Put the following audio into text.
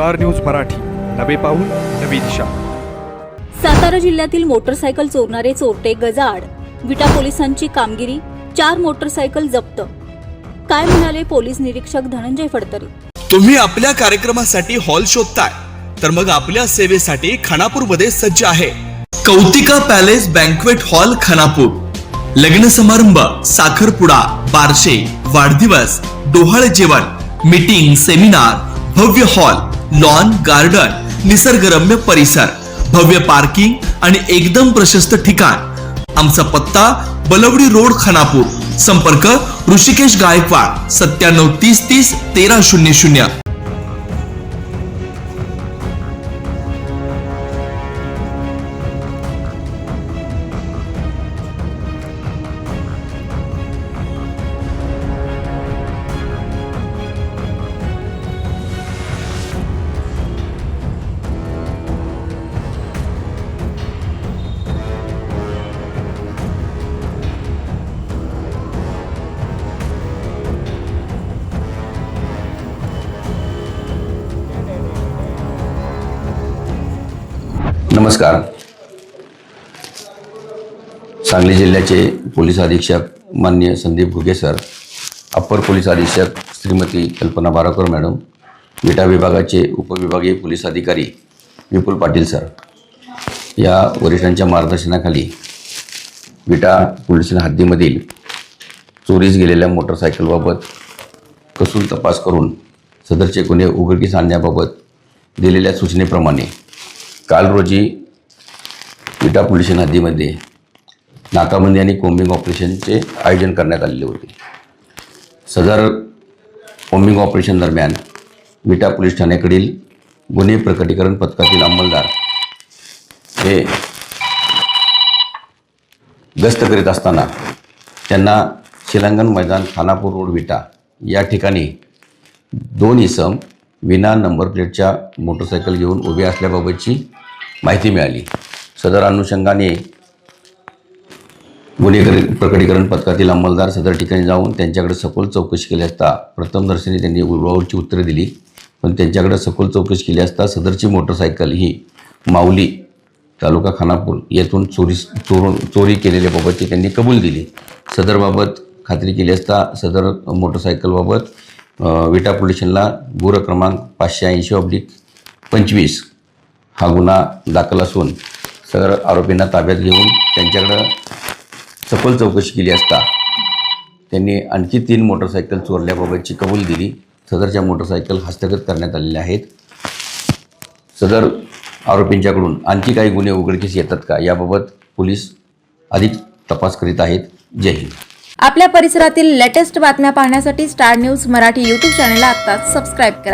Star news Marathi. नवे पाऊल नवी दिशा. सातारा जिल्ह्यातील मोटरसायकल चोरणारे चोरटे गजाआड. विटा पोलिसांची कामगिरी चार मोटरसायकल जप्त. काय म्हणाले पोलीस निरीक्षक धनंजय फडतरे? तुम्ही आपल्या कार्यक्रमासाठी हॉल शोधताय तर मग आपल्या सेवेसाठी खानापूरमध्ये सज्ज आहे. Kautika palace banquet hall Khanapur. लग्न समारंभ साखरपुडा बारशे वाढदिवस डोहाळे जेवण मीटिंग सेमिनार भव्य हॉल. लॉन गार्डन निसर्गरम्य परिसर भव्य पार्किंग आणि एकदम प्रशस्त ठिकाण. आमचा पत्ता बलवडी रोड खानापूर. संपर्क ऋषिकेश गायकवाड सत्त्याण्णव तीस तीस तेरा शून्य शून्य. नमस्कार. सांगली जिल्ह्याचे पोलीस अधीक्षक माननीय Sandeep Ghuge sir upper police अधीक्षक श्रीमती कल्पना बाराकर मॅडम विटा विभागाचे उपविभागीय पोलीस अधिकारी विपुल पाटील सर या वरिष्ठांच्या मार्गदर्शनाखाली विटा पोलीस हद्दीमधील चोरीस गेलेल्या मोटरसायकलबाबत कसून तपास करून सदरचे गुन्हे उघडकीस आणण्याबाबत दिलेल्या सूचनेप्रमाणे काल रोजी विटा पोल्युशन हद्दीमध्ये नाकाबंदी आणि कोम्बिंग ऑपरेशनचे आयोजन करण्यात आलेले होते. सदर कोम्बिंग ऑपरेशन दरम्यान विटा पोलीस ठाण्याकडील गुन्हे प्रकटीकरण पथकातील अंमलदार हे गस्त करीत असताना त्यांना शिलांगण मैदान खानापूर रोड विटा या ठिकाणी दोन इसम विना नंबर प्लेटच्या मोटरसायकल घेऊन उभे असल्याबाबतची माहिती मिळाली. सदर अनुषंगाने गुन्हेगारी प्रकटीकरण पथकातील अंमलदार सदर ठिकाणी जाऊन त्यांच्याकडे सखोल चौकशी केली असता प्रथमदर्शनी त्यांनी उडवाउडची उत्तरे दिली. पण त्यांच्याकडे सखोल चौकशी केली असता सदरची मोटरसायकल ही माऊली तालुका खानापूर येथून चोरी चोरून चोरी केलेल्याबाबतची त्यांनी कबूल दिली सदरबाबत खात्री केली असता सदर मोटरसायकलबाबत विटा पोल्युशनला स्टेशनला गुर क्रमांक पाचशे ऐंशी ऑब्लिक पंचवीस हा गुन्हा दाखल असून सदर आरोपींना ताब्यात घेऊन त्यांच्याकडं सखोल चौकशी केली असता त्यांनी आणखी तीन मोटरसायकल चोरल्याबाबतची कबूल दिली. सदरच्या मोटरसायकल हस्तगत करण्यात आलेल्या आहेत. सदर आरोपींच्याकडून आणखी काही गुन्हे उघडकीस येतात का याबाबत पोलीस अधिक तपास करीत आहेत. जय हिंद. आपल्या परिसरातील लेटेस्ट बातम्या पाहण्यासाठी स्टार न्यूज मराठी यूट्यूब चॅनलला आत्ताच सबस्क्राईब करा.